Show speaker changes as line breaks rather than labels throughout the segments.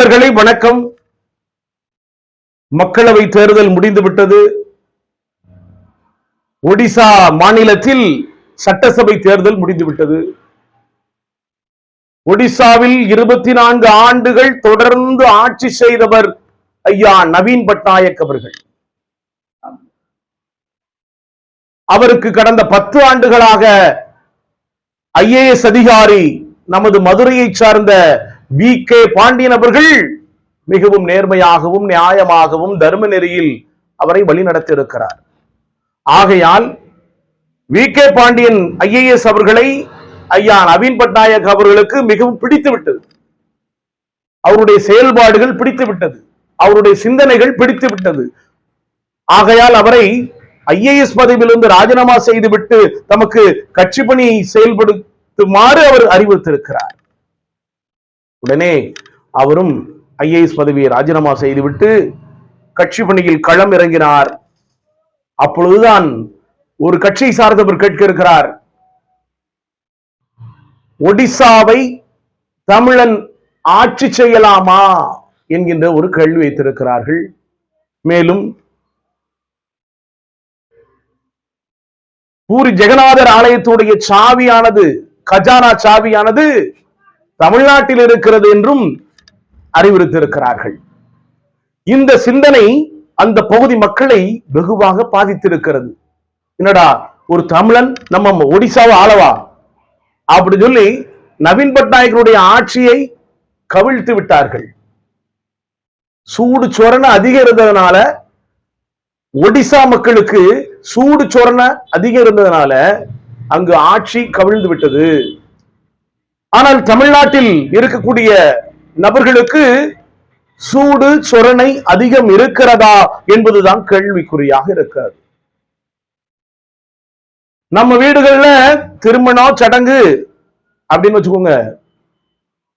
தமிழர்களை வணக்கம். மக்களவை தேர்தல் முடிந்துவிட்டது. ஒடிசா மாநிலத்தில் சட்டசபை தேர்தல் முடிந்துவிட்டது. ஒடிசாவில் இருபத்தி நான்கு ஆண்டுகள் தொடர்ந்து ஆட்சி செய்தவர் ஐயா நவீன் பட்நாயக் அவர்கள். அவருக்கு கடந்த பத்து ஆண்டுகளாக ஐஏஎஸ் அதிகாரி நமது மதுரையை சார்ந்த வி கே பாண்டியன் அவர்கள் மிகவும் நேர்மையாகவும் நியாயமாகவும் தர்ம நெறியில் அவரை வழிநடத்தியிருக்கிறார் ஆகையால் வி கே பாண்டியன் ஐஏஎஸ் அவர்களை ஐயா நவீன் பட்நாயக் அவர்களுக்கு மிகவும் பிடித்து விட்டது அவருடைய செயல்பாடுகள் பிடித்து விட்டது அவருடைய சிந்தனைகள் பிடித்து விட்டது ஆகையால் அவரை ஐஏஎஸ் பதவியிலிருந்து ராஜினாமா செய்துவிட்டு தமக்கு கட்சி பணி செயல்படுத்துமாறு அவர் அறிவுறுத்திருக்கிறார் உடனே அவரும் ஐஏஎஸ் பதவியை ராஜினாமா செய்துவிட்டு கட்சி பணியில் களம் இறங்கினார். அப்பொழுதுதான் ஒரு கட்சியை சார்ந்தவர் கேட்க இருக்கிறார் ஒடிசாவை தமிழன் ஆட்சி செய்யலாமா என்கின்ற ஒரு கேள்வி வைத்திருக்கிறார்கள். மேலும் பூரி ஜெகநாதர் ஆலயத்துடைய சாவியானது கஜானா சாவியானது தமிழ்நாட்டில் இருக்கிறது என்றும் அறிவுறுத்திருக்கிறார்கள் இந்த சிந்தனை அந்த பகுதி மக்களை வெகுவாக பாதித்திருக்கிறது. என்னடா ஒரு தமிழன் நம்ம ஒடிசாவை ஆளவா? அப்படி சொல்லி நவீன் பட்நாயக்கருடைய ஆட்சியை கவிழ்த்து விட்டார்கள். சூடு சொரண அதிகம் இருந்ததுனால ஒடிசா மக்களுக்கு சூடு சொரண அதிகம் இருந்ததுனால அங்கு ஆட்சி கவிழ்ந்து விட்டது. ஆனால் தமிழ்நாட்டில் இருக்கக்கூடிய நபர்களுக்கு சூடு சொரணை அதிகம் இருக்கிறதா என்பதுதான் கேள்விக்குறியாக இருக்கிறது. நம்ம வீடுகள்ல திருமணம் சடங்கு அப்படின்னு வச்சுக்கோங்க.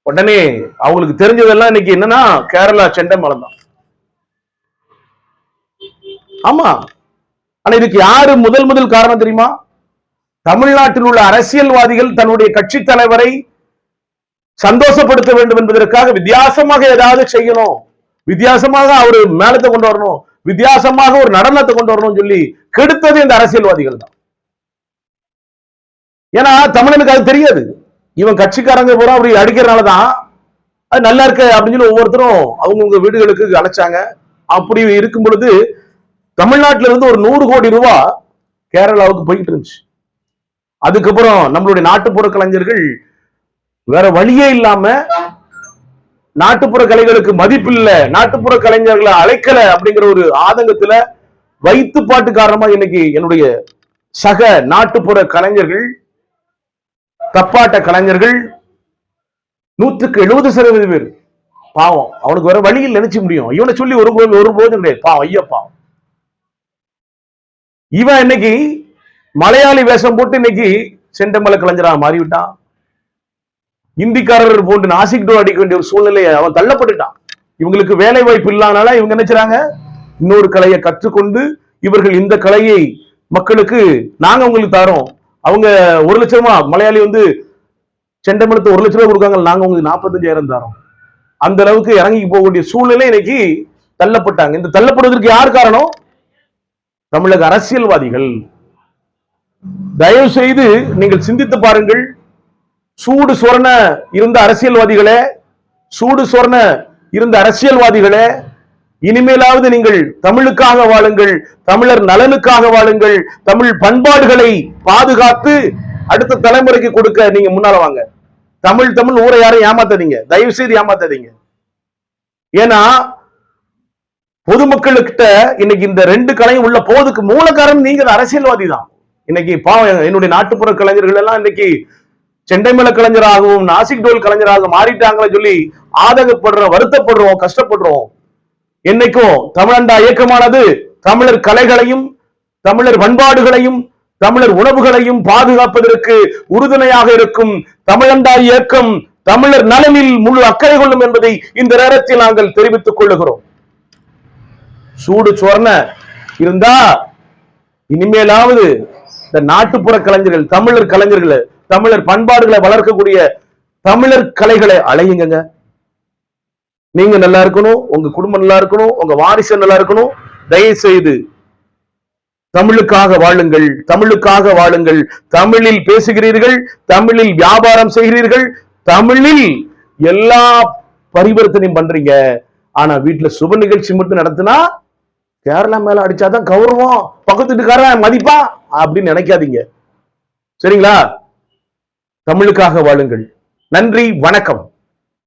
உடனே அவங்களுக்கு தெரிஞ்சதெல்லாம் இன்னைக்கு என்னன்னா கேரளா செண்டை மலம் தான். ஆமா. ஆனா இதுக்கு யாரு முதல் முதல் காரணம் தெரியுமா? தமிழ்நாட்டில் உள்ள அரசியல்வாதிகள் தன்னுடைய கட்சி தலைவரை சந்தோஷப்படுத்த வேண்டும் என்பதற்காக வித்தியாசமாக ஏதாவது செய்யணும். வித்தியாசமாக அவர் மேலத்தை கொண்டு வரணும். வித்தியாசமாக ஒரு நடனத்தை கொண்டு வரணும்னு சொல்லி கெடுத்தது இந்த அரசியல்வாதிகள் தான். ஏன்னா தமிழனுக்கு அது தெரியாது. இவன் கட்சிக்காரங்க பூரா அப்படி அடிக்கிறனாலதான் அது நல்லா இருக்கு அப்படின்னு சொல்லி ஒவ்வொருத்தரும் அவங்கவுங்க வீடுகளுக்கு அழைச்சாங்க. அப்படி இருக்கும் பொழுது தமிழ்நாட்டில இருந்து ஒரு நூறு கோடி ரூபா கேரளாவுக்கு போயிட்டு இருந்துச்சு. அதுக்கப்புறம் நம்மளுடைய நாட்டுப்புற கலைஞர்கள் வேற வழியே இல்லாம நாட்டுப்புற கலைகளுக்கு மதிப்பு இல்ல நாட்டுப்புற கலைஞர்களை அழைக்கல அப்படிங்கிற ஒரு ஆதங்கத்துல வைத்து பாட்டு காரணமா இன்னைக்கு என்னுடைய சக நாட்டுப்புற கலைஞர்கள் தப்பாட்ட கலைஞர்கள் நூற்றுக்கு எழுபது சதவீத பேர். பாவம் அவனுக்கு வேற வழியில் நினைச்சு முடியும். இவனை சொல்லி ஒரு போது ஒரு போதும் கிடையாது. பாவம் ஐயா பாவம். இவன் இன்னைக்கு மலையாளி வேஷம் போட்டு இன்னைக்கு செண்டமலை கலைஞரா மாறிவிட்டான். இந்திக்காரர் போன்று நாசிக் டோர் அடிக்க வேண்டிய ஒரு சூழ்நிலையை அவன் தள்ளப்பட்டுட்டான். இவங்களுக்கு வேலை வாய்ப்பு இல்லாதனால இவங்க நினைச்சாங்க இன்னொரு கலையை கற்றுக்கொண்டு இவர்கள் இந்த கலையை மக்களுக்கு நாங்க உங்களுக்கு தரோம் அவங்க ஒரு லட்சமா மலையாளி வந்து செண்டமலத்து ஒரு லட்ச ரூபாய் கொடுக்காங்க நாங்க உங்களுக்கு நாற்பத்தஞ்சாயிரம் தரோம் அந்த அளவுக்கு இறங்கி போகக்கூடிய சூழ்நிலை இன்னைக்கு தள்ளப்பட்டாங்க. இந்த தள்ளப்படுவதற்கு யார் காரணம்? தமிழக அரசியல்வாதிகள். தயவு செய்து நீங்கள் சிந்தித்து பாருங்கள். சூடு சொரண இருந்த அரசியல்வாதிகளே சூடு சொரண இருந்த அரசியல்வாதிகளே இனிமேலாவது நீங்கள் தமிழுக்காக வாழுங்கள் தமிழர் நலனுக்காக வாழுங்கள் தமிழ் பண்பாடுகளை பாதுகாத்து அடுத்த தலைமுறைக்கு கொடுக்க நீங்க முன்னால வாங்க. தமிழ் தமிழ் ஊரை யாரும் ஏமாத்தாதீங்க தயவு செய்து ஏமாத்தாதீங்க. ஏன்னா பொதுமக்களுக்கிட்ட இன்னைக்கு இந்த ரெண்டு கலையும் உள்ள போதுக்கு மூல காரணம் நீங்க அரசியல்வாதி தான். இன்னைக்கு பாவம் என்னுடைய நாட்டுப்புற கலைஞர்கள் எல்லாம் இன்னைக்கு செண்டைமல கலைஞராகவும் நாசிக் டோல் கலைஞராக மாறிட்டாங்களே சொல்லி ஆதகப்படுறோம் வருத்தப்படுறோம் கஷ்டப்படுறோம். என்னைக்கும் தமிழண்டா இயக்கமானது தமிழர் கலைகளையும் தமிழர் பண்பாடுகளையும் தமிழர் உணவுகளையும் பாதுகாப்பதற்கு உறுதுணையாக இருக்கும் தமிழண்டா இயக்கம் தமிழர் நலனில் முழு அக்கறை கொள்ளும் என்பதை இந்த நேரத்தில் நாங்கள் தெரிவித்துக் கொள்ளுகிறோம். சூடு சொர்ண இருந்தா இனிமேலாவது இந்த நாட்டுப்புற கலைஞர்கள் தமிழர் கலைஞர்கள் தமிழர் பண்பாடுகளை வளர்க்கக்கூடிய தமிழர் கலைகளை அழையுங்க நீங்க நல்லா இருக்கணும் உங்க குடும்பம் நல்லா இருக்கணும் உங்க வாரிசு நல்லா இருக்கணும். தயவு செய்து தமிழுக்காக வாழுங்கள் தமிழுக்காக வாழுங்கள். தமிழில் பேசுகிறீர்கள் தமிழில் வியாபாரம் செய்கிறீர்கள் தமிழில் எல்லா பரிவர்த்தனையும் பண்றீங்க. ஆனா வீட்டுல சுப நிகழ்ச்சி மட்டும் நடத்தினா கேரளா மேல அடிச்சாதான் கௌரவம் பக்கத்து வீட்டுக்காரன் மதிப்பா அப்படின்னு நினைக்காதீங்க. சரிங்களா? தமிழுக்காக வாழுங்கள். நன்றி வணக்கம்.